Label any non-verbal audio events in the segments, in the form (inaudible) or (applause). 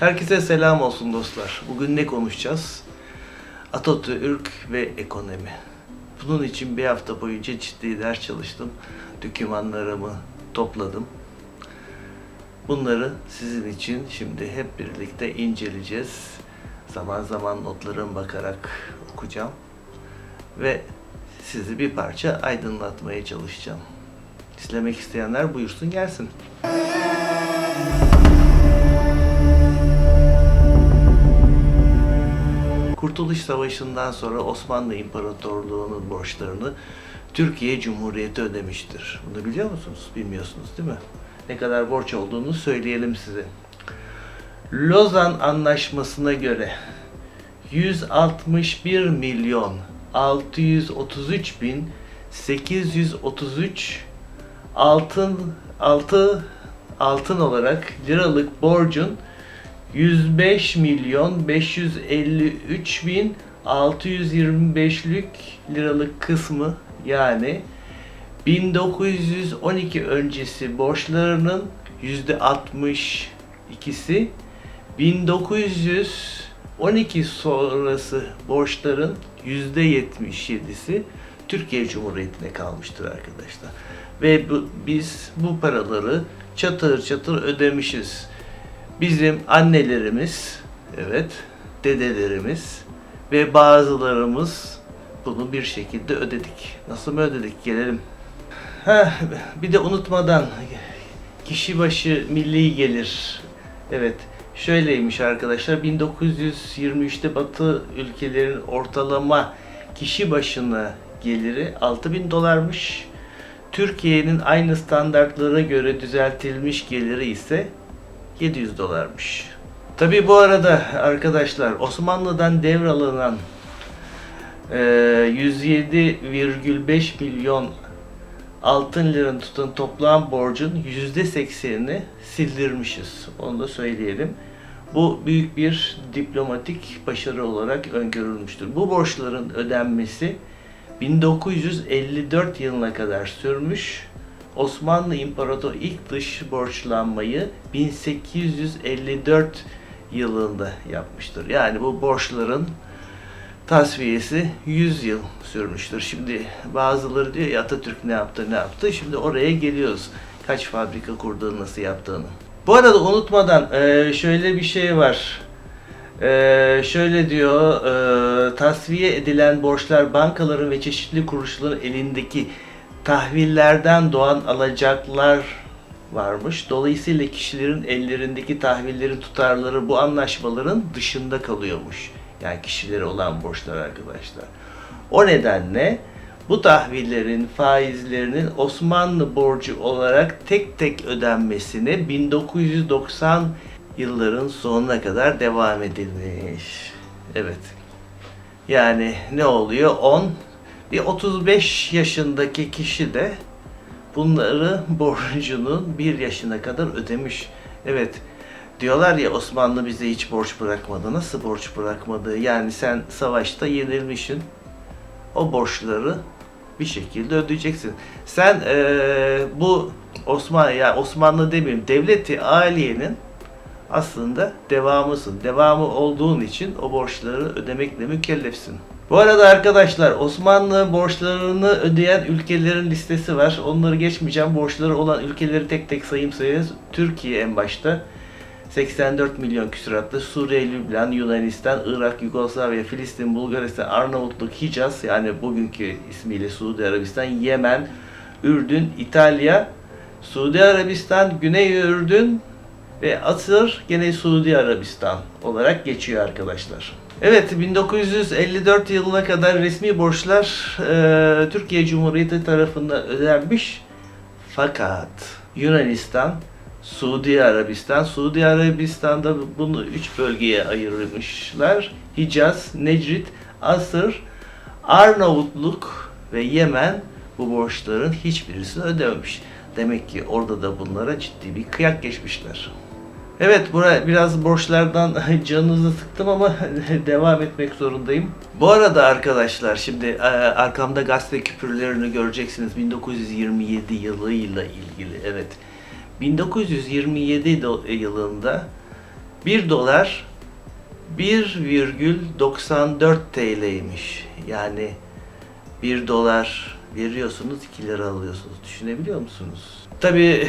Herkese selam olsun dostlar. Bugün ne konuşacağız? Atatürk ve ekonomi. Bunun için bir hafta boyunca ciddi ders çalıştım. Dokümanlarımı topladım. Bunları sizin için şimdi hep birlikte inceleyeceğiz. Zaman zaman notlarıma bakarak okuyacağım. Ve sizi bir parça aydınlatmaya çalışacağım. İzlemek isteyenler buyursun gelsin. Kurtuluş Savaşı'ndan sonra Osmanlı İmparatorluğu'nun borçlarını Türkiye Cumhuriyeti ödemiştir. Bunu biliyor musunuz? Bilmiyorsunuz değil mi? Ne kadar borç olduğunu söyleyelim size. Lozan Anlaşması'na göre 161 milyon 633 bin 833 altın altı altın olarak liralık borcun 105 milyon 553 bin 625'lük liralık kısmı yani 1912 öncesi borçlarının %62'si 1912 sonrası borçların %77'si Türkiye Cumhuriyeti'ne kalmıştır arkadaşlar. Ve bu, biz bu paraları çatır çatır ödemişiz. Bizim annelerimiz, evet, dedelerimiz ve bazılarımız bunu bir şekilde ödedik. Nasıl mı ödedik? Gelelim. Ha, bir de unutmadan kişi başı milli gelir. Evet, şöyleymiş arkadaşlar. 1923'te Batı ülkelerin ortalama kişi başına geliri 6000 dolarmış. Türkiye'nin aynı standartlara göre düzeltilmiş geliri ise 700 dolarmış. Tabi bu arada arkadaşlar Osmanlı'dan devralınan e, 107,5 milyon altın liranın tutan toplam borcun %80'ini sildirmişiz. Onu da söyleyelim. Bu büyük bir diplomatik başarı olarak öngörülmüştür. Bu borçların ödenmesi 1954 yılına kadar sürmüş. Osmanlı İmparatoru ilk dış borçlanmayı 1854 yılında yapmıştır. Yani bu borçların tasfiyesi 100 yıl sürmüştür. Şimdi bazıları diyor ya Atatürk ne yaptı ne yaptı. Şimdi oraya geliyoruz. Kaç fabrika kurduğunu nasıl yaptığını. Bu arada unutmadan eee, şöyle bir şey var. Eee, şöyle diyor, eee, tasfiye edilen borçlar bankaların ve çeşitli kuruluşların elindeki tahvillerden doğan alacaklar varmış. Dolayısıyla kişilerin ellerindeki tahvillerin tutarları bu anlaşmaların dışında kalıyormuş. Yani kişilere olan borçlar arkadaşlar. O nedenle bu tahvillerin faizlerinin Osmanlı borcu olarak tek tek ödenmesine 1990 yılların sonuna kadar devam edilmiş. Evet. Yani ne oluyor? 10 bir 35 yaşındaki kişi de bunları borcunun bir yaşına kadar ödemiş. Evet. Diyorlar ya Osmanlı bize hiç borç bırakmadı. Nasıl borç bırakmadı? Yani sen savaşta yenilmişsin. O borçları bir şekilde ödeyeceksin. Sen eee, bu Osmanlı ya Osmanlı demeyeyim devleti aliyenin aslında devamısın. Devamı olduğun için o borçları ödemekle mükellefsin. Bu arada arkadaşlar Osmanlı borçlarını ödeyen ülkelerin listesi var. Onları geçmeyeceğim. Borçları olan ülkeleri tek tek sayayım sayarız. Türkiye en başta. 84 milyon küsuratlı Suriye, Lübnan, Yunanistan, Irak, Yugoslavya, Filistin, Bulgaristan, Arnavutluk, Hicaz yani bugünkü ismiyle Suudi Arabistan, Yemen, Ürdün, İtalya, Suudi Arabistan, Güney Ürdün ve Asır gene Suudi Arabistan olarak geçiyor arkadaşlar. Evet 1954 yılına kadar resmi borçlar e, Türkiye Cumhuriyeti tarafından ödenmiş. Fakat Yunanistan, Suudi Arabistan, Suudi Arabistan'da bunu üç bölgeye ayırmışlar. Hicaz, Necrit, Asır, Arnavutluk ve Yemen bu borçların hiçbirisini ödememiş. Demek ki orada da bunlara ciddi bir kıyak geçmişler. Evet buraya biraz borçlardan (laughs) canınızı sıktım ama (laughs) devam etmek zorundayım. Bu arada arkadaşlar şimdi e, arkamda gazete küpürlerini göreceksiniz 1927 yılıyla ilgili. Evet 1927 do- yılında 1 dolar 1,94 TL'ymiş. Yani 1 dolar veriyorsunuz 2 lira alıyorsunuz. Düşünebiliyor musunuz? Tabii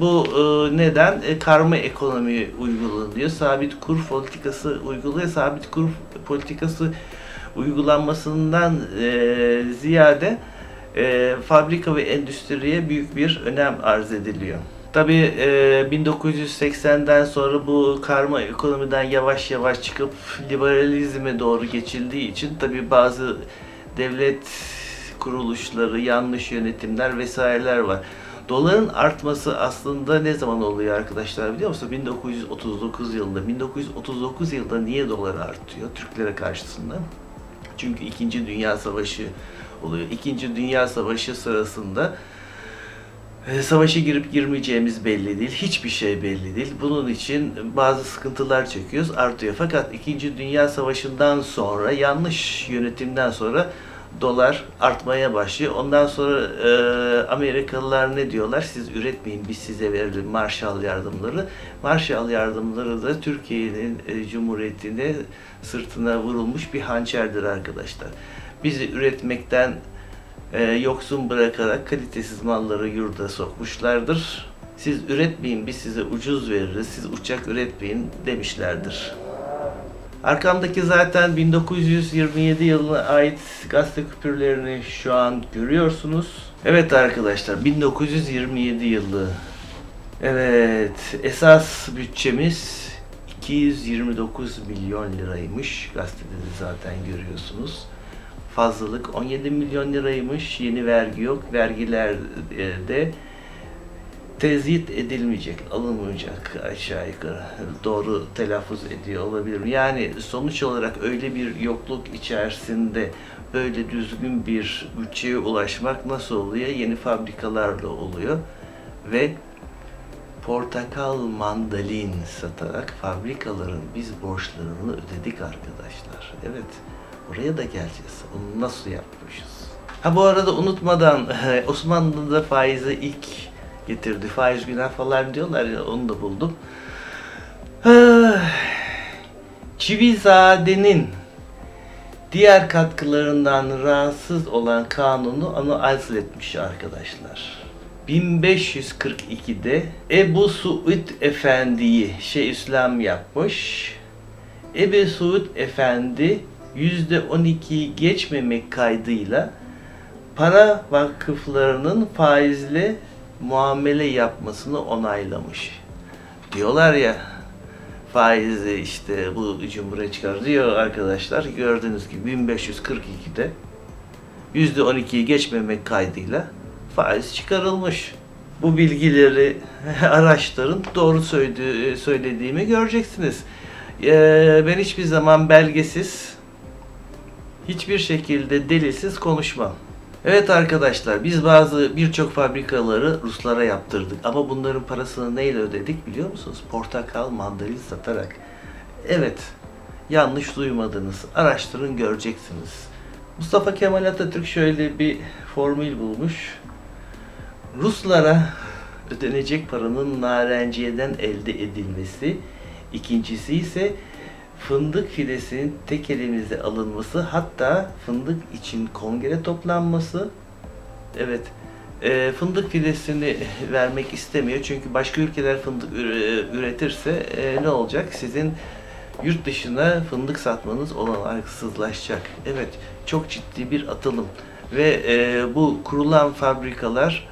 bu e, neden? E, karma ekonomi uygulanıyor. Sabit kur politikası uyguluyor. Sabit kur politikası uygulanmasından e, ziyade e, fabrika ve endüstriye büyük bir önem arz ediliyor. Tabii e, 1980'den sonra bu karma ekonomiden yavaş yavaş çıkıp liberalizme doğru geçildiği için tabii bazı devlet kuruluşları, yanlış yönetimler vesaireler var. Doların artması aslında ne zaman oluyor arkadaşlar biliyor musunuz? 1939 yılında. 1939 yılında niye dolar artıyor Türklere karşısında? Çünkü 2. Dünya Savaşı oluyor. 2. Dünya Savaşı sırasında e, Savaşa girip girmeyeceğimiz belli değil. Hiçbir şey belli değil. Bunun için bazı sıkıntılar çekiyoruz. Artıyor. Fakat 2. Dünya Savaşı'ndan sonra yanlış yönetimden sonra dolar artmaya başlıyor. Ondan sonra e, Amerikalılar ne diyorlar? Siz üretmeyin biz size verelim Marshall yardımları. Marshall yardımları da Türkiye'nin e, Cumhuriyeti'ne sırtına vurulmuş bir hançerdir arkadaşlar. Bizi üretmekten e, yoksun bırakarak kalitesiz malları yurda sokmuşlardır. Siz üretmeyin biz size ucuz veririz, siz uçak üretmeyin demişlerdir. Arkamdaki zaten 1927 yılına ait gazete küpürlerini şu an görüyorsunuz. Evet arkadaşlar 1927 yılı. Evet esas bütçemiz 229 milyon liraymış. Gazetede de zaten görüyorsunuz. Fazlalık 17 milyon liraymış. Yeni vergi yok. Vergiler de tezit edilmeyecek, alınmayacak aşağı yukarı. Doğru telaffuz ediyor olabilirim. Yani sonuç olarak öyle bir yokluk içerisinde böyle düzgün bir bütçeye ulaşmak nasıl oluyor? Yeni fabrikalarla oluyor ve portakal mandalin satarak fabrikaların biz borçlarını ödedik arkadaşlar. Evet, oraya da geleceğiz. Onu nasıl yapmışız? Ha bu arada unutmadan (laughs) Osmanlı'da faize ilk getirdi. Faiz günah falan diyorlar ya onu da buldum. (sighs) Çivizade'nin diğer katkılarından rahatsız olan kanunu onu azletmiş arkadaşlar. 1542'de Ebu Suud Efendi'yi Şeyhülislam yapmış. Ebu Suud Efendi %12'yi geçmemek kaydıyla para vakıflarının faizli muamele yapmasını onaylamış. Diyorlar ya faizi işte bu cumhuriyet çıkar diyor arkadaşlar. Gördüğünüz gibi 1542'de %12'yi geçmemek kaydıyla faiz çıkarılmış. Bu bilgileri (laughs) araştırın. Doğru söyledi- söylediğimi göreceksiniz. Ee, ben hiçbir zaman belgesiz, hiçbir şekilde delilsiz konuşmam. Evet arkadaşlar biz bazı birçok fabrikaları Ruslara yaptırdık ama bunların parasını neyle ödedik biliyor musunuz? Portakal, mandalin satarak. Evet yanlış duymadınız. Araştırın göreceksiniz. Mustafa Kemal Atatürk şöyle bir formül bulmuş. Ruslara ödenecek paranın narenciyeden elde edilmesi, ikincisi ise fındık fidesinin tek elimizde alınması, hatta fındık için kongre toplanması. Evet, e, fındık fidesini (laughs) vermek istemiyor çünkü başka ülkeler fındık üre- üretirse e, ne olacak? Sizin yurt dışına fındık satmanız olanaksızlaşacak. Evet, çok ciddi bir atılım ve e, bu kurulan fabrikalar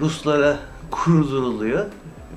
Ruslara (laughs) kurduruluyor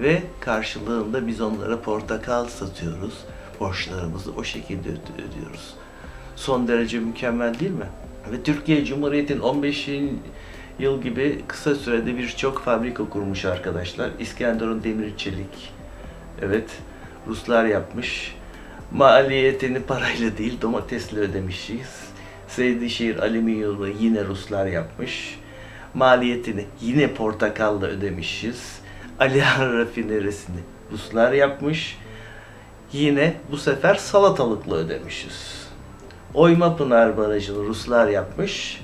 ve karşılığında biz onlara portakal satıyoruz. Borçlarımızı o şekilde ödüyoruz. Son derece mükemmel değil mi? Ve Türkiye Cumhuriyeti'nin 15 yıl gibi kısa sürede birçok fabrika kurmuş arkadaşlar. İskenderun Demir Çelik. Evet, Ruslar yapmış. Maliyetini parayla değil domatesle ödemişiz. Seydişehir Alüminyumu yine Ruslar yapmış. Maliyetini yine portakalla ödemişiz. Alihan Rafinerisi'ni Ruslar yapmış. Yine bu sefer salatalıkla ödemişiz. Oyma Pınar Barajı'nı Ruslar yapmış.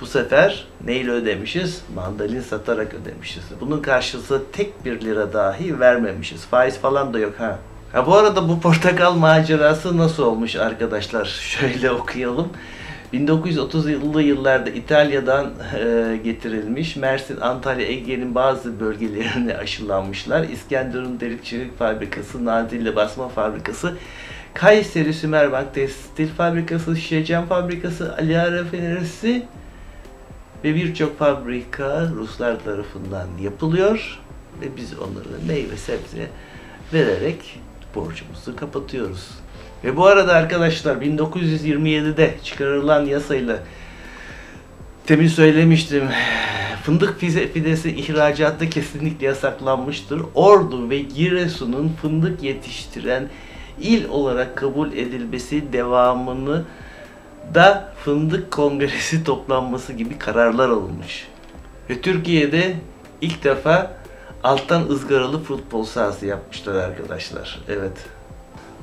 Bu sefer neyle ödemişiz? Mandalin satarak ödemişiz. Bunun karşılığı tek bir lira dahi vermemişiz. Faiz falan da yok ha. Ha, bu arada bu portakal macerası nasıl olmuş arkadaşlar? (laughs) Şöyle okuyalım. 1930'lu yıllarda İtalya'dan e, getirilmiş. Mersin, Antalya, Ege'nin bazı bölgelerine (laughs) aşılanmışlar. İskenderun Delikçilik Fabrikası, Nadilli Basma Fabrikası, Kayseri Sümerbank Tekstil Fabrikası, Şişecam Fabrikası, Ali Rafinerisi ve birçok fabrika Ruslar tarafından yapılıyor ve biz onlara meyve sebze vererek borcumuzu kapatıyoruz. Ve bu arada arkadaşlar 1927'de çıkarılan yasayla temin söylemiştim. Fındık fidesi ihracatta kesinlikle yasaklanmıştır. Ordu ve Giresun'un fındık yetiştiren il olarak kabul edilmesi devamını da fındık kongresi (laughs) toplanması gibi kararlar alınmış. Ve Türkiye'de ilk defa alttan ızgaralı futbol sahası yapmışlar arkadaşlar. Evet.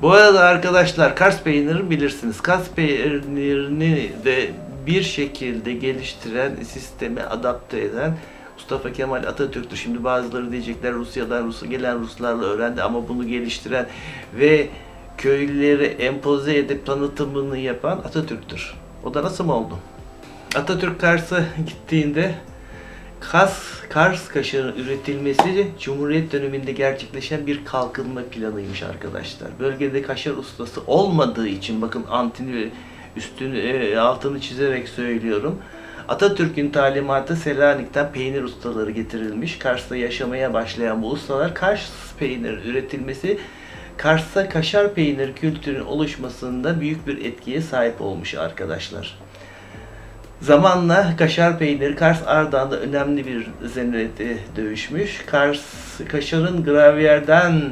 Bu arada arkadaşlar Kars peyniri bilirsiniz. Kars peynirini de bir şekilde geliştiren, sisteme adapte eden Mustafa Kemal Atatürk'tür. Şimdi bazıları diyecekler Rusya'dan Rus gelen Ruslarla öğrendi ama bunu geliştiren ve köylüleri empoze edip tanıtımını yapan Atatürk'tür. O da nasıl mı oldu? Atatürk Kars'a gittiğinde Kars, Kars kaşarının üretilmesi Cumhuriyet döneminde gerçekleşen bir kalkınma planıymış arkadaşlar. Bölgede kaşar ustası olmadığı için bakın antini üstünü e, altını çizerek söylüyorum. Atatürk'ün talimatı Selanik'ten peynir ustaları getirilmiş. Kars'ta yaşamaya başlayan bu ustalar Kars peynir üretilmesi Kars'ta kaşar peynir kültürünün oluşmasında büyük bir etkiye sahip olmuş arkadaşlar. Zamanla kaşar peyniri Kars Ardahan'da önemli bir zenrete dövüşmüş. Kars kaşarın gravyerden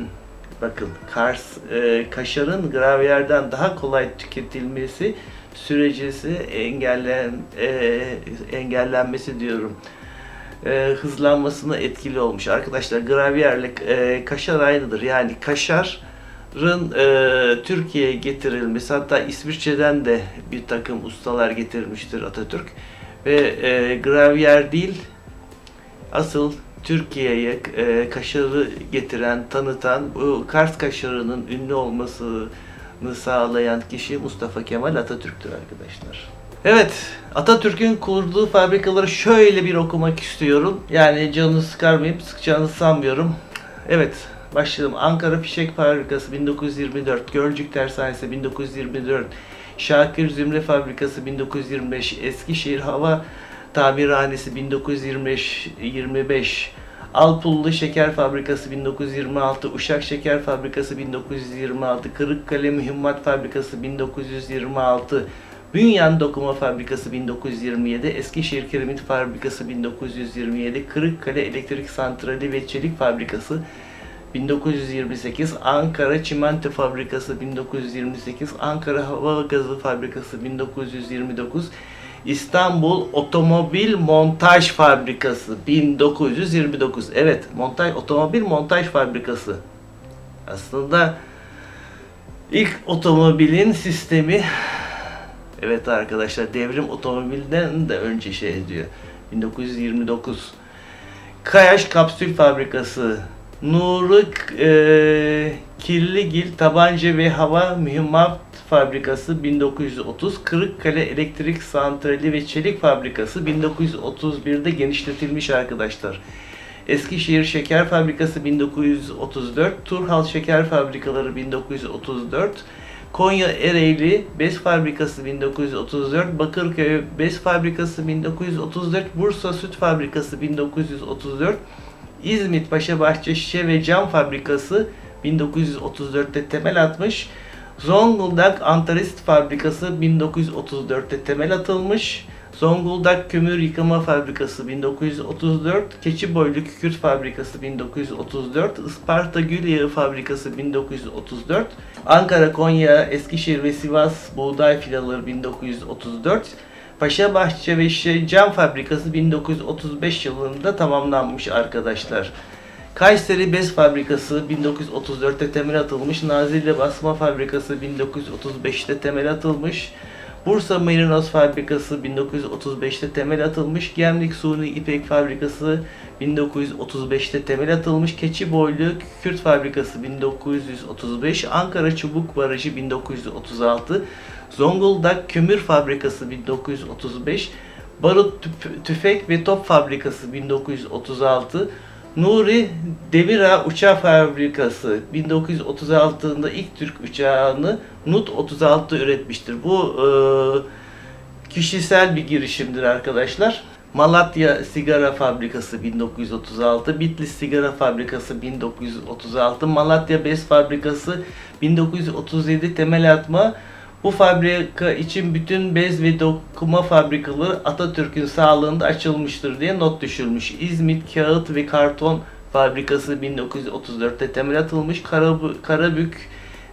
bakın Kars e, kaşarın gravyerden daha kolay tüketilmesi sürecesi engellen e, engellenmesi diyorum. E, hızlanmasına etkili olmuş. Arkadaşlar gravyerle e, kaşar aynıdır. Yani kaşarın e, Türkiye'ye getirilmesi hatta İsviçre'den de bir takım ustalar getirmiştir Atatürk. Ve e, gravyer değil asıl Türkiye'ye e, kaşarı getiren, tanıtan, bu Kars kaşarının ünlü olmasını sağlayan kişi Mustafa Kemal Atatürk'tür arkadaşlar. Evet, Atatürk'ün kurduğu fabrikaları şöyle bir okumak istiyorum. Yani canını sıkarmayıp sıkacağınızı sanmıyorum. Evet, başlayalım. Ankara Fişek Fabrikası 1924, Gölcük Tersanesi 1924, Şakir Zümre Fabrikası 1925, Eskişehir Hava Tamirhanesi 1925 25 Alpullu Şeker Fabrikası 1926, Uşak Şeker Fabrikası 1926, Kırıkkale Mühimmat Fabrikası 1926, Bünyan Dokuma Fabrikası 1927, Eskişehir Kiremit Fabrikası 1927, Kırıkkale Elektrik Santrali ve Çelik Fabrikası 1928, Ankara Çimento Fabrikası 1928, Ankara Hava Gazı Fabrikası 1929, İstanbul Otomobil Montaj Fabrikası 1929. Evet, montaj otomobil montaj fabrikası. Aslında ilk otomobilin sistemi Evet arkadaşlar devrim otomobilden de önce şey ediyor. 1929. Kayaş Kapsül Fabrikası Nuri e, Kirligil Tabanca ve Hava Mühimmat Fabrikası 1930, Kırıkkale Elektrik Santrali ve Çelik Fabrikası 1931'de genişletilmiş arkadaşlar. Eskişehir Şeker Fabrikası 1934, Turhal Şeker Fabrikaları 1934, Konya Ereğli Bez Fabrikası 1934, Bakırköy Bez Fabrikası 1934, Bursa Süt Fabrikası 1934, İzmit Paşabahçe Şişe ve Cam Fabrikası 1934'te temel atmış. Zonguldak Antarist Fabrikası 1934'te temel atılmış. Zonguldak Kömür Yıkama Fabrikası 1934, Keçiboylu Kükürt Fabrikası 1934, Isparta Gül Yağı Fabrikası 1934, Ankara, Konya, Eskişehir ve Sivas Buğday Filaları 1934, Paşabahçe ve Şişe Cam Fabrikası 1935 yılında tamamlanmış arkadaşlar. Kayseri Bez Fabrikası 1934'te temel atılmış. Nazilli Basma Fabrikası 1935'te temel atılmış. Bursa Merinos Fabrikası 1935'te temel atılmış. Gemlik Suni İpek Fabrikası 1935'te temel atılmış. Keçiboylu Kürt Fabrikası 1935. Ankara Çubuk Barajı 1936. Zonguldak Kömür Fabrikası 1935. Barut Tüfek ve Top Fabrikası 1936. Nuri Demira Uçağı Fabrikası 1936'da ilk Türk uçağını Nut 36'da üretmiştir. Bu e, kişisel bir girişimdir arkadaşlar. Malatya Sigara Fabrikası 1936, Bitlis Sigara Fabrikası 1936, Malatya Bez Fabrikası 1937 temel atma. Bu fabrika için bütün bez ve dokuma fabrikaları Atatürk'ün sağlığında açılmıştır diye not düşülmüş. İzmit Kağıt ve Karton Fabrikası 1934'te temel atılmış. Karabü- Karabük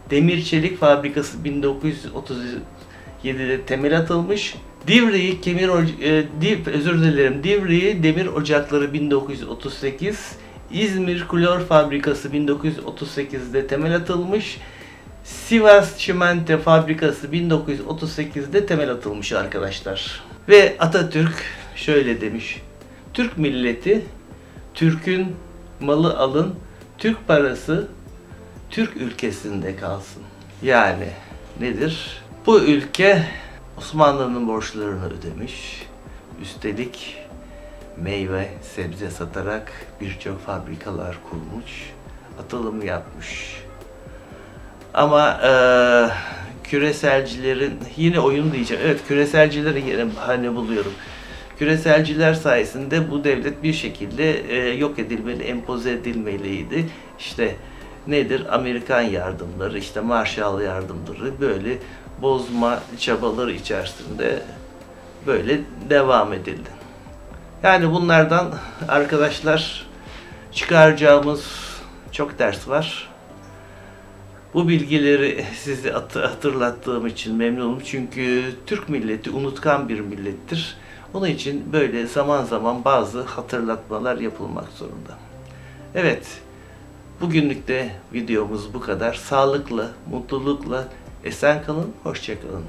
Demir Çelik Fabrikası 1937'de temel atılmış. Divriği Kemir e, Div, özür dilerim. Divriği Demir Ocakları 1938. İzmir Klor Fabrikası 1938'de temel atılmış. Sivas Çimento Fabrikası 1938'de temel atılmış arkadaşlar. Ve Atatürk şöyle demiş. Türk milleti, Türk'ün malı alın, Türk parası Türk ülkesinde kalsın. Yani nedir? Bu ülke Osmanlı'nın borçlarını ödemiş. Üstelik meyve, sebze satarak birçok fabrikalar kurmuş, atılım yapmış. Ama eee, küreselcilerin yine oyun diyeceğim. Evet küreselcileri yine bahane buluyorum. Küreselciler sayesinde bu devlet bir şekilde eee, yok edilmeli, empoze edilmeliydi. İşte nedir? Amerikan yardımları, işte Marshall yardımları böyle bozma çabaları içerisinde böyle devam edildi. Yani bunlardan arkadaşlar çıkaracağımız çok ders var. Bu bilgileri hatı- hatırlattığım için memnunum. Çünkü Türk milleti unutkan bir millettir. Onun için böyle zaman zaman bazı hatırlatmalar yapılmak zorunda. Evet, bugünlük de videomuz bu kadar. Sağlıkla, mutlulukla, esen kalın, hoşça kalın.